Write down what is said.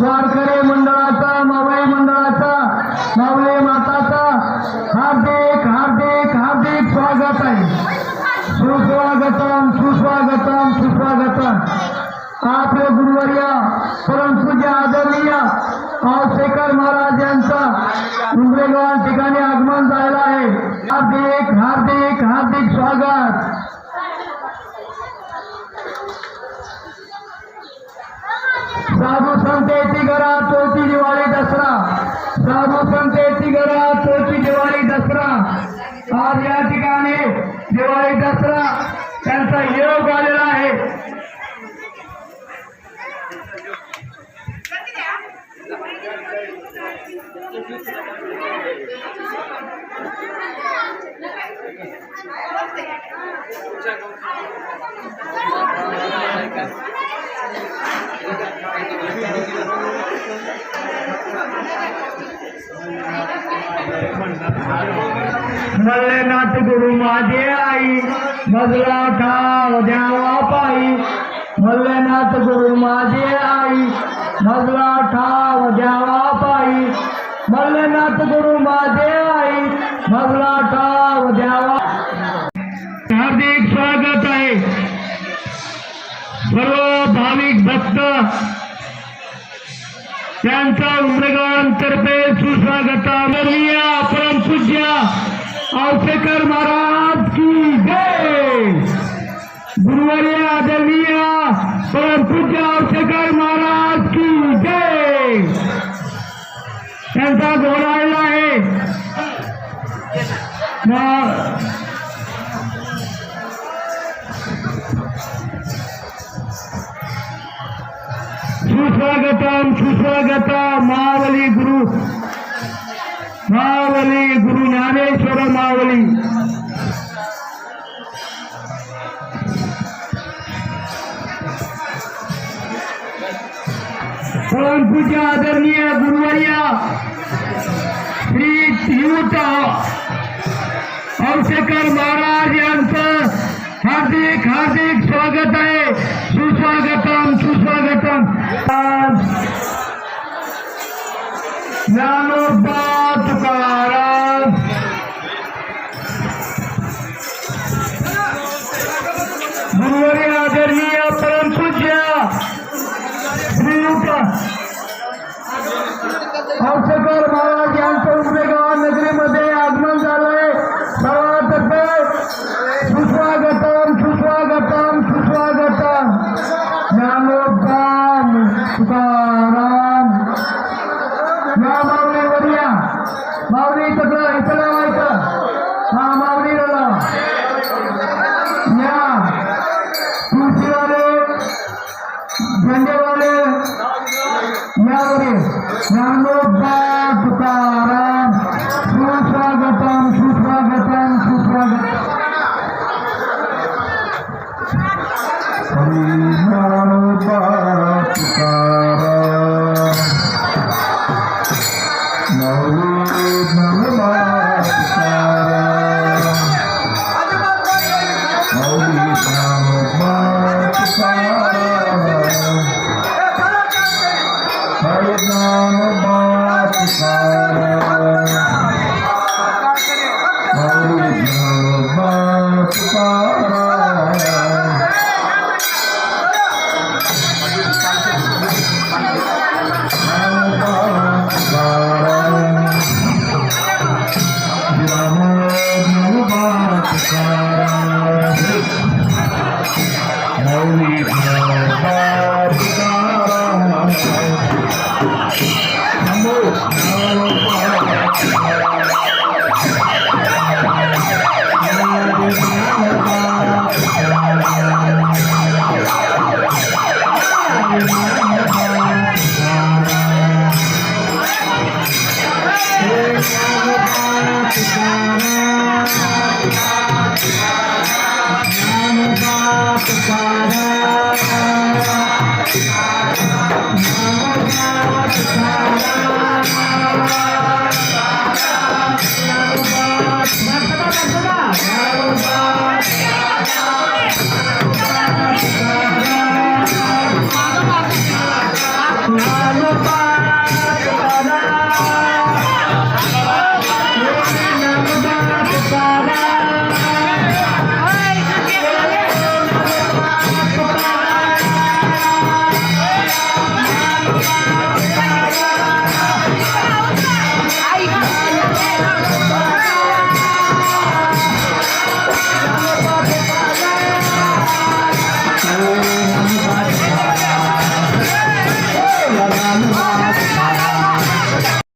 वारकरी मंडळाचा मावळे मंडळाचा मावळे माताचा हार्दिक हार्दिक हार्दिक स्वागत आहे. सुस्वागतम सुस्वागतम सुस्वागतम. आपले गुरुवर्य परमपूज्य आदरणीय पावसेकर महाराज यांचा उमरेगाव ठिकाणी आगमन झालेला आहे. हार्दिक हार्दिक हार्दिक स्वागत. दिवाळी दसरा योग आहे मल्लेनाथ गुरु माझे आई मजला ठाव द्यावा पायी मल्लेनाथ गुरु माजे आई मजला ठाव द्यावा पायी मल्लेनाथ गुरु माझे आई मजला ठाव द्यावा हार्दिक स्वागत आहे। सर्व उमरेगावांतर्फे सुस्वागत आदरणीय परमपूज्य आवसेकर महाराज की जय। गुरुवारी आदरणीय परमपूज्य आवसेकर महाराज की जय। त्यांचा घोडाळला आहे मग सुस्वागतम सुस्वागतम, मावली गुरु। मावली गुरु ज्ञानेश्वर मावली। परमपूज्य आदरणीय गुरुवरिया, श्री युत औशेकर महाराज हार्दिक हार्दिक स्वागत आहे सुस्वागतम স্বাগতম। Não, não, não. Para I'm a fire.